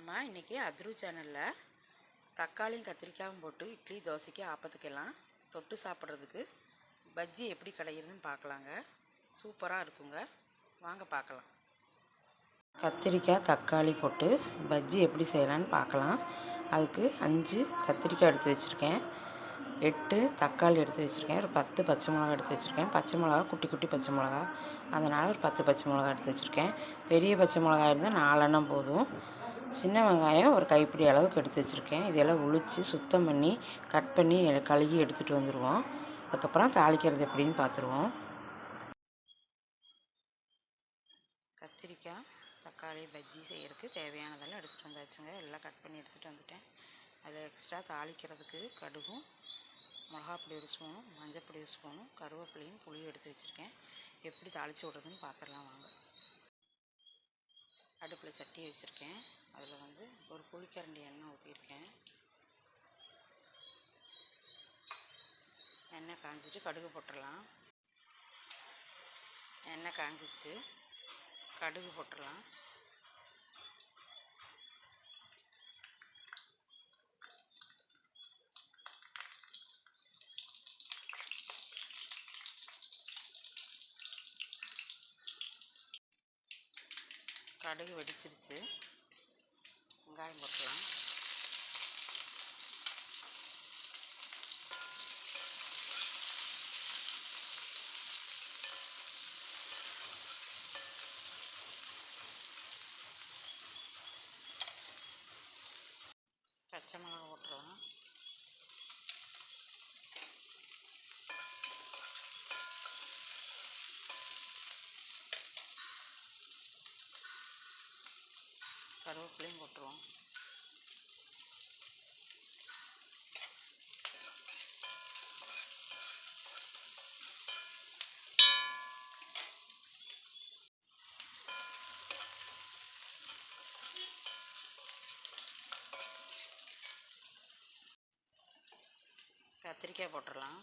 நம்ம இன்றைக்கி அத்ரு சேனலில் தக்காளியும் கத்திரிக்காயும் போட்டு இட்லி தோசைக்கு ஆப்பத்துக்கெல்லாம் தொட்டு சாப்பிட்றதுக்கு பஜ்ஜி எப்படி கிடைக்கிறதுன்னு பார்க்கலாங்க. சூப்பராக இருக்குங்க. வாங்க பார்க்கலாம். கத்திரிக்காய் தக்காளி போட்டு பஜ்ஜி எப்படி செய்யலான்னு பார்க்கலாம். அதுக்கு அஞ்சு கத்திரிக்காய் எடுத்து வச்சுருக்கேன். எட்டு தக்காளி எடுத்து வச்சுருக்கேன். ஒரு பத்து பச்சை மிளகா எடுத்து வச்சுருக்கேன். பச்சை மிளகா குட்டி குட்டி பச்சை மிளகா. அதனால் ஒரு பத்து பச்சை மிளகா எடுத்து வச்சுருக்கேன். பெரிய பச்சை மிளகா இருந்தால் நாலெண்ணம் போதும். சின்ன வெங்காயம் ஒரு கைப்பிடி அளவுக்கு எடுத்து வச்சுருக்கேன். இதெல்லாம் உளித்து சுத்தம் பண்ணி கட் பண்ணி கழுகி எடுத்துகிட்டு வந்துடுவோம் அதுக்கப்புறம் தாளிக்கிறது எப்படின்னு பார்த்துருவோம் கத்திரிக்காய் தக்காளி பஜ்ஜி செய்கிறதுக்கு தேவையானதெல்லாம் எடுத்துகிட்டு வந்தாச்சுங்க. எல்லாம் கட் பண்ணி எடுத்துகிட்டு வந்துட்டேன். அதில் எக்ஸ்ட்ரா தாளிக்கிறதுக்கு கடுகும் மிளகாப்பொடி ஒரு ஸ்பூனும் மஞ்சப்பொடி ஒரு ஸ்பூனும் கருவேப்பிலையும் புளியும் எடுத்து வச்சுருக்கேன். எப்படி தாளித்து விட்றதுன்னு பார்த்துடலாம் வாங்க. அடுப்பில் சட்டி வச்சுருக்கேன். அதில் வந்து ஒரு புளிக்கரண்டி எண்ணெய் ஊற்றிருக்கேன் எண்ணெய் காஞ்சிட்டு கடுகு போட்டுடலாம். எண்ணெய் காஞ்சிச்சு கடுகு போட்டுடலாம். கடுகு வெடிச்சிருச்சு. வெங்காயம் போட்டுக்கலாம். பச்சை மிளகா போட்டுருவோம் கருவேப்பிலையும் போட்டுருவோம். கத்திரிக்காய் போட்டுடலாம்.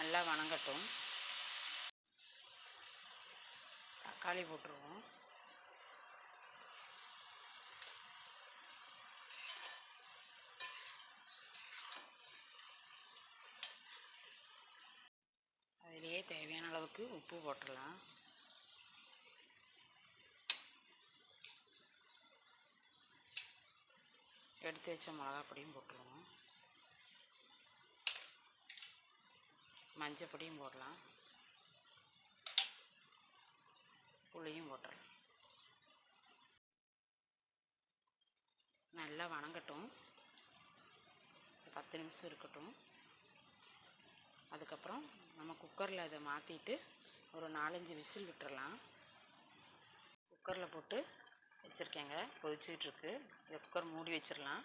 நல்லா வணங்கட்டும். தக்காளி போட்டுருவோம். அதிலேயே தேவையான அளவுக்கு உப்பு போட்டுடலாம். எடுத்து வச்ச மிளகா பொடியும் போட்டுருவோம். மஞ்சள் பொடியும் போடலாம். புளியும் போட்டுடலாம் நல்லா வணங்கட்டும். பத்து நிமிஷம் இருக்கட்டும். அதுக்கப்புறம் நம்ம குக்கரில் அதை மாற்றிட்டு ஒரு நாலஞ்சு விசில் விட்டுறலாம். குக்கரில் போட்டு வச்சுருக்கேங்க. கொதிச்சிட்ருக்கு. இதை குக்கர் மூடி வச்சிடலாம்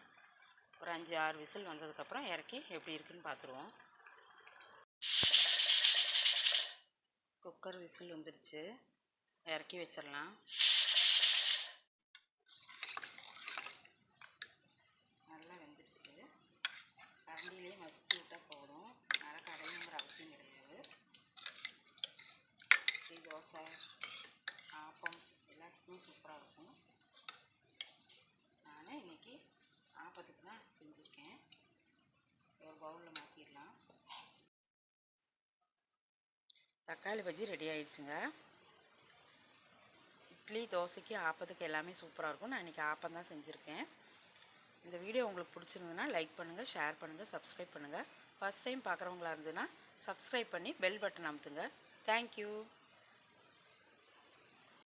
ஒரு அஞ்சு ஆறு விசில் வந்ததுக்கப்புறம் இறக்கி எப்படி இருக்குன்னு பார்த்துருவோம். குக்கர் விசில் வந்துடுச்சு இறக்கி வச்சிடலாம் நல்லா வெந்துடுச்சு கரண்டிலேயே மசிச்சு விட்டால் போதும். நல்லா கடையுங்கிற அவசியம் கிடையாது. இட்லி தோசை ஆப்பம் எல்லாத்துக்குமே சூப்பராக இருக்கும். நான் இன்றைக்கி ஆப்பத்துக்கு தான் செஞ்சுருக்கேன். ஒரு பவுலில் மாற்றிடலாம் தக்காளி பஜ்ஜி ரெடி ஆயிடுச்சுங்க. இட்லி தோசைக்கு ஆப்பத்துக்கு எல்லாமே சூப்பராக இருக்கும். நான் இன்றைக்கி ஆப்பம் தான் செஞ்சுருக்கேன். இந்த வீடியோ உங்களுக்கு பிடிச்சிருந்ததுன்னா லைக் பண்ணுங்கள் ஷேர் பண்ணுங்கள் சப்ஸ்கிரைப் பண்ணுங்கள் ஃபஸ்ட் டைம் பார்க்குறவங்களா இருந்ததுன்னா சப்ஸ்கிரைப் பண்ணி பெல் பட்டன் அமுத்துங்க. தேங்க்யூ